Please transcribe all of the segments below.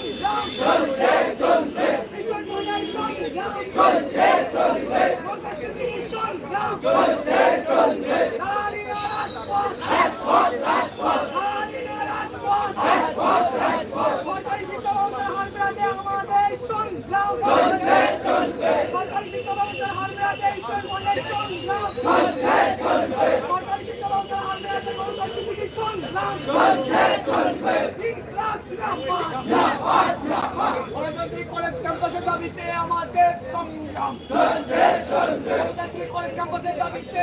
আমাদের সংগ্রাম চলছে চলবে ভীষণ মনের সংগ্রাম চলছে চলবে প্রশাসনিক সংগ্রাম চলছে চলবে দাঁড়িয়ে রাজপথ রাজপথ রাজপথ দাঁড়িয়ে রাজপথ রাজপথ রাজপথ সরকারি শিক্ষা ব্যবস্থার হার মেলাতে আমাদের সংগ্রাম চলছে চলবে সরকারি শিক্ষা ব্যবস্থার হার মেলাতে ঈশ্বর মনের সংগ্রাম চলছে চলবে সরকারি শিক্ষা ব্যবস্থার হার মেলাতে প্রশাসনিক সংগ্রাম চলছে চলবে ইনকলাব জিন্দাবাদ জিন্দাবাদ জিন্দাবাদ গণতান্ত্রিক কলেজ ক্যাম্পাসের দাবিতে আমাদের সংগ্রাম চলছে চলবে গণতান্ত্রিক কলেজ ক্যাম্পাসের দাবিতে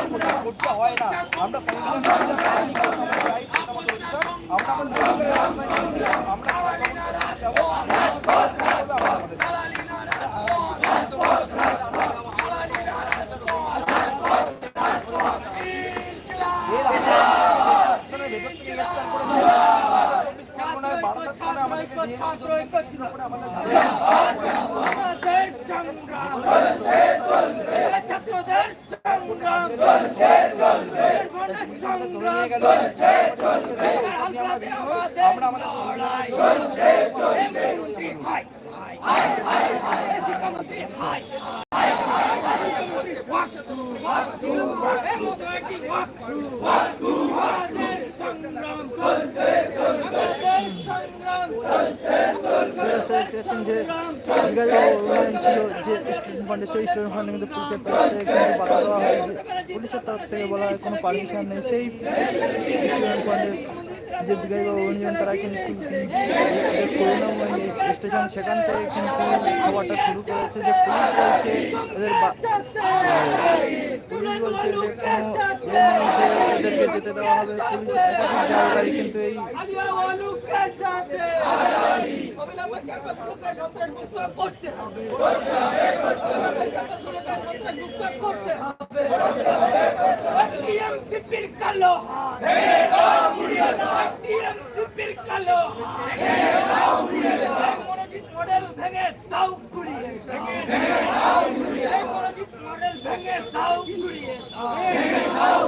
জীবনে করতে হয় না আমরা আমরা আমরা সংগ্রাম সংগ্রাম আমাদের সংগ্রাম ছাত্রদের সংগ্রাম চলছে সংগ্রাম চলছে আমাদের লড়াই চলছে চলবে হাই হায় হায় শিক্ষামন্ত্রী হাই সংগ্রাম সংগ্রাম দেখছেন যে বিকাশবাবু অভিযান ছিল যে স্টুডেন্ট ফান্ডে সেই স্টুডেন্ট ফান্ডে কিন্তু পুলিশের তরফ থেকে কিন্তু দেওয়া হয়েছে পুলিশের তরফ থেকে বলা হয় কোনো পারমিশন নেই সেই স্টুডেন্ট ফান্ডের যে বিকাশবাবু অভিযান তারা কিন্তু করুণাময়ী স্টেশন সেখান থেকে কিন্তু খাবারটা শুরু করেছে, যে পুলিশ বলছে এদের বা- পুলিশ বলছে যে কোনো এ এদেরকে যেতে দেওয়া হবে, পুলিশ জায়গায় কিন্তু এই ক্যাম্পাসগুলোকে সন্ত্রাসমুক্ত করতে হবে। সন্ত্রাসমুক্ত করতে হবে টিএমসিপির কালো হাত টিএমসিপির কালো হাত মনোজিৎ মডেল ভেঙে দাও গুড়িয়ে এই মনোজিৎ মডেল ভেঙে দাও গুড়িয়ে দাও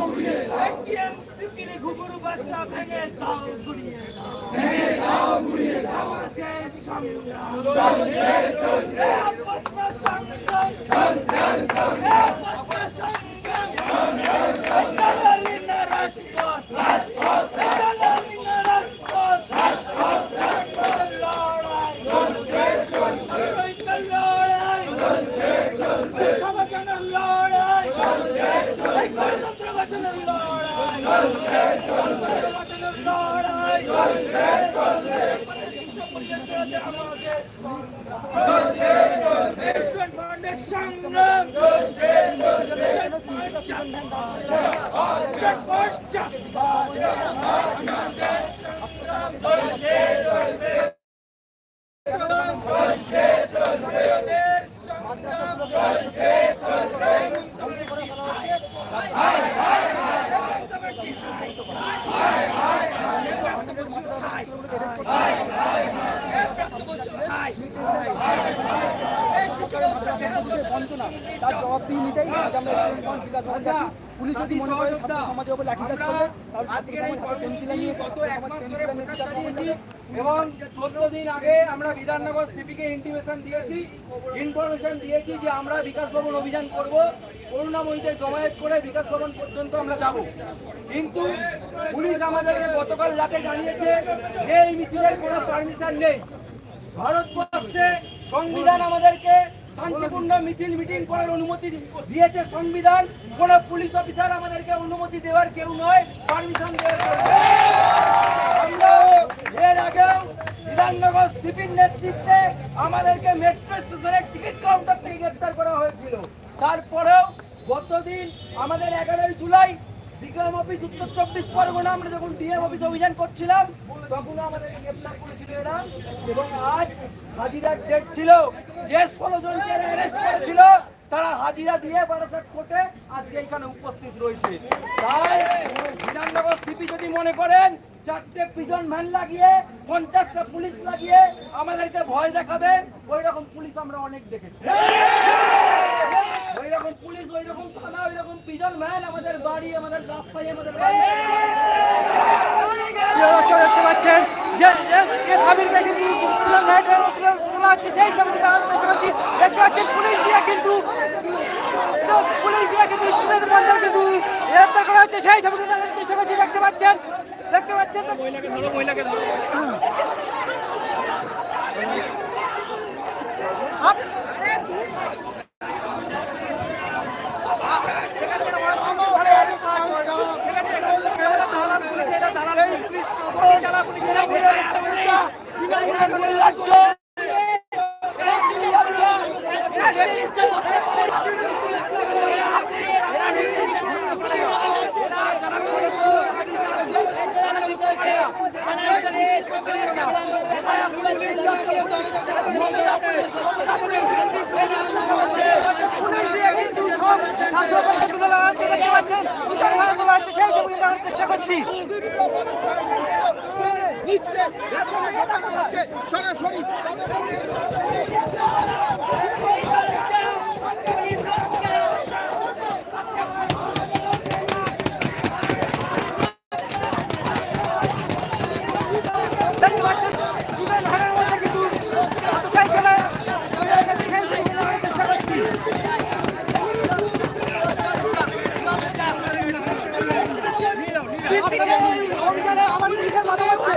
টিএমসিপির ঘুঘুর বাসা ভেঙে দাও গুড়িয়ে দাও আমাদের সংগ্রাম চলছে চলবে এ আপসনা সংগ্রাম এ আপসনা সংগ্রাম দালালিনা রাজপথ দালালিনা রাজপথ লড়াই ছাত্রৈক্য লড়াই শিক্ষা বাঁচানোর লড়াই এই গণতন্ত্র বাঁচানোর লড়াই গণতন্ত্র বাঁচানোর লড়াই শিক্ষা পরিবেশ করাতে আমাদের সংগ্রাম স্টুডেন্ট ফান্ডের সংগ্রাম আমাদের সংগ্রাম তার জবাব নিতেই আজ আমরা বিকাশ ভবন যাচ্ছি পুলিশ যদি মনে করে ছাত্র সমাজের উপর লাঠিচার্জ করবে তাহলে আজকের এই ছাত্র সমাজ হাতে পেন্সিল কর্মসূচি গত এক মাস ধরে প্রচার চালিয়েছি এবং চোদ্দ দিন আগে আমরা বিধাননগর সিপিকে ইন্টিমেশন দিয়েছি ইনফরমেশন দিয়েছি যে আমরা বিকাশ ভবন অভিযান করব। করুণাময়ীদের জমায়েত করে বিকাশ ভবন পর্যন্ত আমরা যাব। কিন্তু পুলিশ আমাদেরকে গতকাল রাতে জানিয়েছে যে এই মিছিলের কোনো পারমিশন নেই। ভারতবর্ষে সংবিধান আমাদেরকে শান্তিপূর্ণ মিছিল, মিটিং করার অনুমতি দিয়েছে সংবিধান। কোন পুলিশ অফিসার আমাদেরকে অনুমতি দেওয়ার কেউ নয়, পারমিশন এর আগেও বিধাননগর সিপির নেতৃত্বে আমাদেরকে মেট্রো স্টেশনের টিকিট কাউন্টার থেকে গ্রেপ্তার করা হয়েছিল। তারপরেও গতদিন আমাদের এগারোই জুলাই বিক্রম অফিস, উত্তর চব্বিশ পরগনা, আমরা যখন ডিএম অফিস অভিযান করছিলাম, তখন আমাদের গ্রেপ্তার করেছিল এরা। এবং আজ হাজিরার ডেট ছিল, যে ষোলো জনকে অ্যারেস্ট করেছিল, তারা হাজিরা দিয়ে বারাসাত কোর্টে আজকে এখানে উপস্থিত রয়েছে। তাই বিধাননগর সিপি যদি মনে করেন, চারটে পিজন ভ্যান লাগিয়ে, পঞ্চাশটা পুলিশ লাগিয়ে আমাদেরকে ভয় দেখাবেন ওই রকম পুলিশ আমরা অনেক দেখেছি। ওই রকম পুলিশ ওই রকম থানা ওই রকম পিজন ভ্যান আমাদের বাড়ি আমাদের রাস্তায় আমাদের দেখতে পাচ্ছেন? যে যে কিন্তু তুলে তোলা হচ্ছে সেই ছবি দেখার চেষ্টা করছি। দেখতে পাচ্ছেন পুলিশ দিয়ে কিন্তু পুলিশ দিয়ে কিন্তু স্টুডেন্ট বন্ধের কিন্তু গ্রেপ্তার করা হচ্ছে। সেই ছবিটি দেখার চেষ্টা করছি দেখতে পাচ্ছেন? দেখতে পাচ্ছেন পুলিশ দিয়ে কিন্তু সব ছাত্রকে তুলে দেওয়া হচ্ছে দেখতে পাচ্ছেন উত্তর ভারত তোলা হচ্ছে সেই ছবি দেখার চেষ্টা করছি দেখতে পাচ্ছেন দুজন ঘরের মধ্যে কিন্তু মোটরসাইকেলে আমরা এখানে সেই ছবি দেখার চেষ্টা করছি আপনাদের এই অভিযানে আমার পুলিশের মতামত হচ্ছে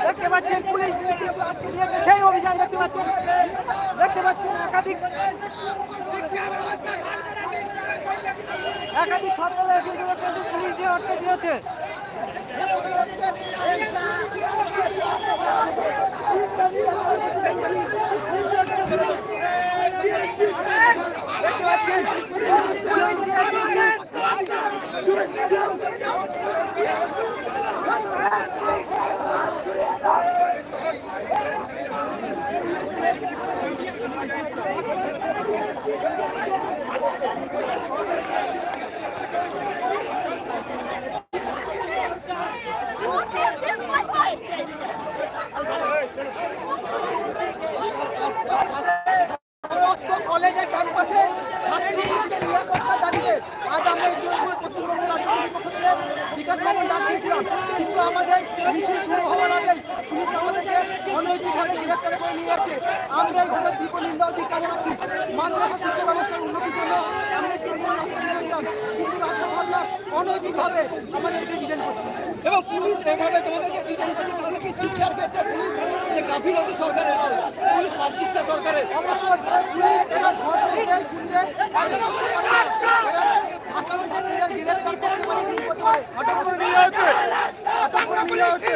দেখতে পাচ্ছেন পুলিশ আজকে দিয়েছে, সেই অভিযান দেখতে পাচ্ছেন দেখতে পাচ্ছেন একাধিক একাধিক ছাত্রদের কিন্তু পুলিশ দিয়ে আটকে দিয়েছে। দেখতে পাচ্ছেন কিন্তু সমস্ত কলেজের ক্যাম্পাসে ছাত্রছাত্রীদের নিরাপত্তা দাঁড়িয়ে আজ আমরা এই জোরপুর পশ্চিমবঙ্গ রাজ্যের পক্ষ থেকে বিকাশ ভবন ডাক দিয়েছিলাম কিন্তু আমাদের মিছিল শুরু হওয়ার আগে পুলিশ আমাদেরকে অনৈতিকভাবে গ্রেপ্তার করে নিয়ে যাচ্ছে আমরা এইভাবে দীপ নিন্দা অধিকার জানাচ্ছি মাদ্রাসা শিক্ষা ব্যবস্থার উন্নতির জন্য আমরা কিন্তু রাজ্য সরকার অনৈতিকভাবে আমাদেরকে ডিটেন করছে। এবং পুলিশ এভাবে তোমাদেরকে ডিটেন করছে তাহলে কি শিক্ষার ক্ষেত্রে পুলিশ যে গাফিলতি সরকারের পুলিশ সাথ দিচ্ছে সরকারের। অবশ্যই পুলিশ এরা ধর্ষকদের শুনলে ছাত্রছাত্রীরা গ্রেপ্তার করতে পারে কি করতে পারে আটক করে নিয়ে যাচ্ছে আটক করে নিয়ে যাচ্ছে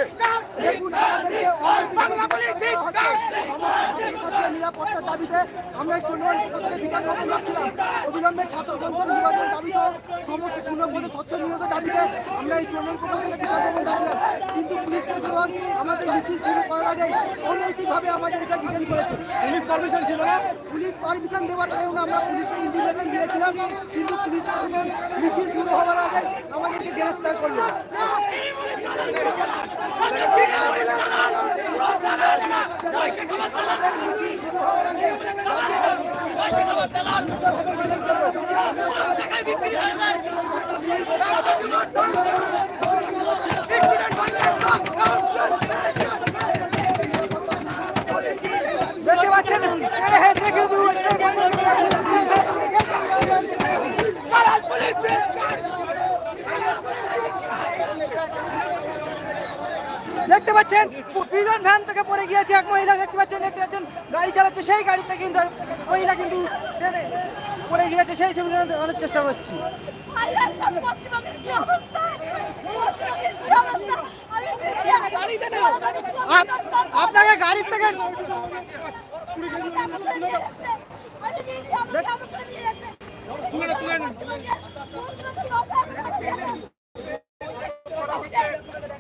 দেখুন আমাদেরকে অনৈতিকভাবে গ্রেপ্তার করা হচ্ছে। সমস্ত ছাত্রছাত্রীদের নিরাপত্তার দাবি দাবিতে আমরা স্টুডেন্ট থেকে বিকাশ ভবন যাচ্ছিলাম অবিলম্বে ছাত্র সংসদ নির্বাচন দাবি সহ সমস্ত পদে স্বচ্ছ নিয়োগের দাবিতে আমরা এই পক্ষ থেকে বিকাশ ভবন যাচ্ছিলাম কিন্তু পুলিশ প্রশাসন আমাদের মিছিল শুরু করার আগে অনৈতিকভাবে আমাদের এটা ডিটেন করেছে। পুলিশ পারমিশন ছিল না? পুলিশ পারমিশন দেওয়ার কারণে আমরা পুলিশকে ইন্টিমেশন দিয়েছিলাম। কিন্তু পুলিশ প্রশাসন মিছিল শুরু হওয়ার আগে আমাদেরকে গ্রেফতার করল। দেখতে পাচ্ছেন হেসে কিন্তু দেখতে পাচ্ছেন প্রিজন ভ্যান থেকে পড়ে গিয়েছে এক মহিলা দেখতে পাচ্ছেন দেখতে পাচ্ছেন গাড়ি চালাচ্ছে সেই গাড়িতে কিন্তু মহিলা কিন্তু ট্রেনে পড়ে গিয়েছে সেই ছবি অনেক চেষ্টা করছি। আপ- আপনাকে গাড়ির থেকে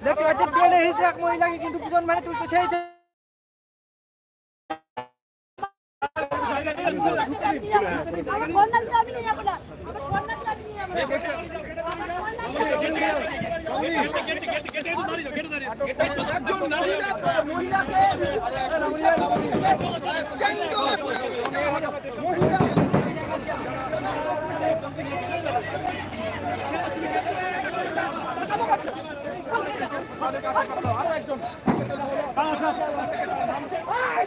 দেখতে পাচ্ছেন ট্রেনে হিসেবে এক মহিলাকে কিন্তু প্রিজন ভ্যানে তুলছে সেই ছবি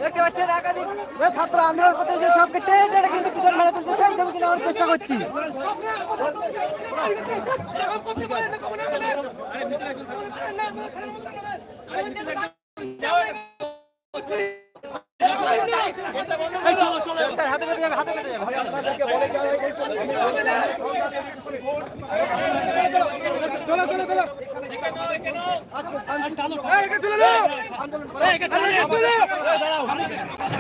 দেখতে পাচ্ছেন একাধিক ছাত্র আন্দোলন করতে এসে সবকে টেনে টেনে কিন্তু পিছন মেরে তুলতে চাই ছবি কিনে চেষ্টা করছি। হাতে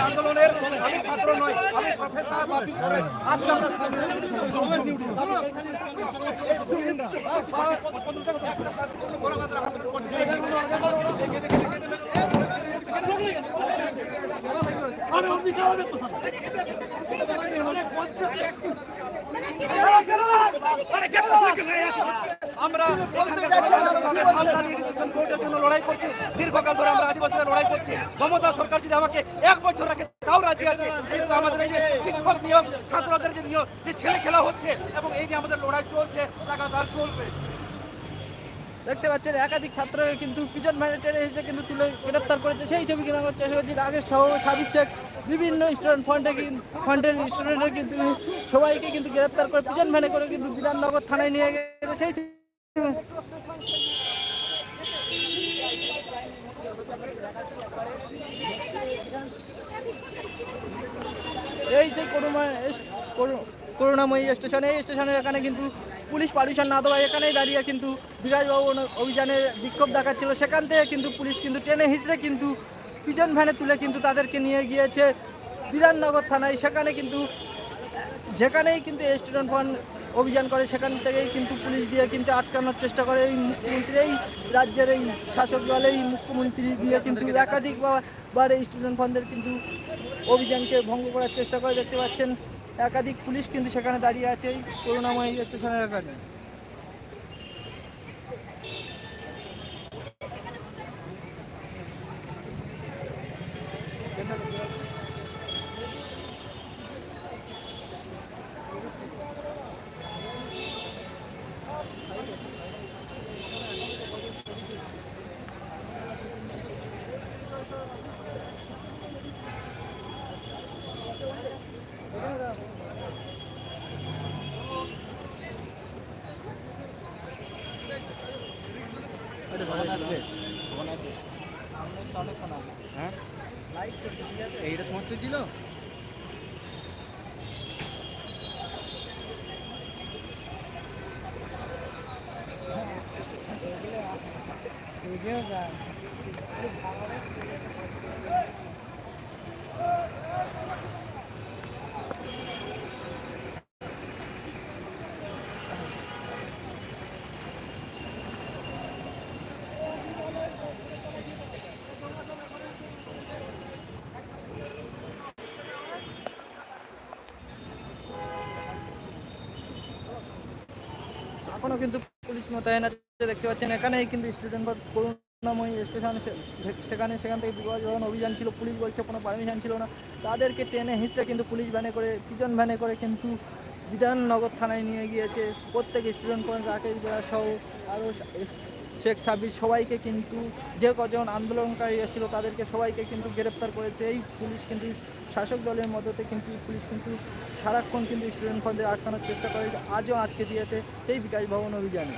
আন্দোলনের আমি ছাত্র নই আমি প্রফেসর বা অফিসার আজকে আমরা আমরা সাঁওতাল এডুকেশন বোর্ডের জন্য লড়াই করছি। দীর্ঘকাল ধরে আমরা আদিবাসীরা লড়াই করছি। মমতা সরকার যদি আমাকে এক বছর রাখে তাও রাজি আছে কিন্তু আমাদের এই যে শিক্ষক নিয়োগ ছাত্রদের যে নিয়োগ যে ছেলে খেলা হচ্ছে এবং এই যে আমাদের লড়াই চলছে লাগাতার চলবে। দেখতে পাচ্ছেন একাধিক ছাত্রকে কিন্তু পিজন ভ্যানে টেনে এসে কিন্তু তুলে গ্রেপ্তার করেছে। সেই ছবি কিন্তু আমরা চেষ্টা করছি রাগের সহ সাবির শেখ বিভিন্ন স্টুডেন্ট ফ্রন্টে ফ্রন্টের স্টুডেন্টের কিন্তু সবাইকে কিন্তু গ্রেপ্তার করে পিজন ভ্যানে করে কিন্তু বিধাননগর থানায় নিয়ে গেছে। সেই এই যে করুণা করুণাময়ী স্টেশন, এই স্টেশনের এখানে কিন্তু পুলিশ পারমিশন না দেওয়ায় এখানেই দাঁড়িয়ে কিন্তু বিকাশবাবু অভিযানের বিক্ষোভ দেখাচ্ছিল। সেখান থেকে কিন্তু পুলিশ কিন্তু ট্রেনে হিসড়ে কিন্তু পিজন ভ্যানে তুলে কিন্তু তাদেরকে নিয়ে গিয়েছে বিধাননগর থানায়। সেখানে কিন্তু, যেখানেই কিন্তু স্টুডেন্ট ফান্ড অভিযান করে, সেখান থেকেই কিন্তু পুলিশ দিয়ে কিন্তু আটকানোর চেষ্টা করে। এই মুখ্যমন্ত্রী এই রাজ্যের এই শাসক দল এই মুখ্যমন্ত্রী দিয়ে কিন্তু একাধিক বার এই স্টুডেন্ট ফান্ডের কিন্তু অভিযানকে ভঙ্গ করার চেষ্টা করে। দেখতে পাচ্ছেন, একাধিক পুলিশ কিন্তু সেখানে দাঁড়িয়ে আছে এই করুণাময়ী স্টেশনের এখানে। এখনও কিন্তু পুলিশ মোতায়েন আছে, দেখতে পাচ্ছেন। এখানেই কিন্তু স্টুডেন্ট বা করুণাময়ী স্টেশন সেখানে সেখান থেকে যখন অভিযান ছিল, পুলিশ বলছে কোনো পারমিশন ছিল না। তাদেরকে ট্রেনে হিঁচড়ে কিন্তু পুলিশ ভ্যানে করে পিজন ভ্যানে করে কিন্তু বিধাননগর থানায় নিয়ে গিয়েছে। প্রত্যেক স্টুডেন্ট পয়েন্ট, রাকেশ বেড়া সহ আরও শেখ সাবির সবাইকে কিন্তু যে কজন আন্দোলনকারী ছিল তাদেরকে সবাইকে কিন্তু গ্রেপ্তার করেছে। এই পুলিশ কিন্তু শাসক দলের মদতে কিন্তু পুলিশ কিন্তু সারাক্ষণ কিন্তু স্টুডেন্ট ফ্রন্টে আটকানোর চেষ্টা করে, আজও আটকে দিয়েছে সেই বিকাশ ভবন অভিযানে।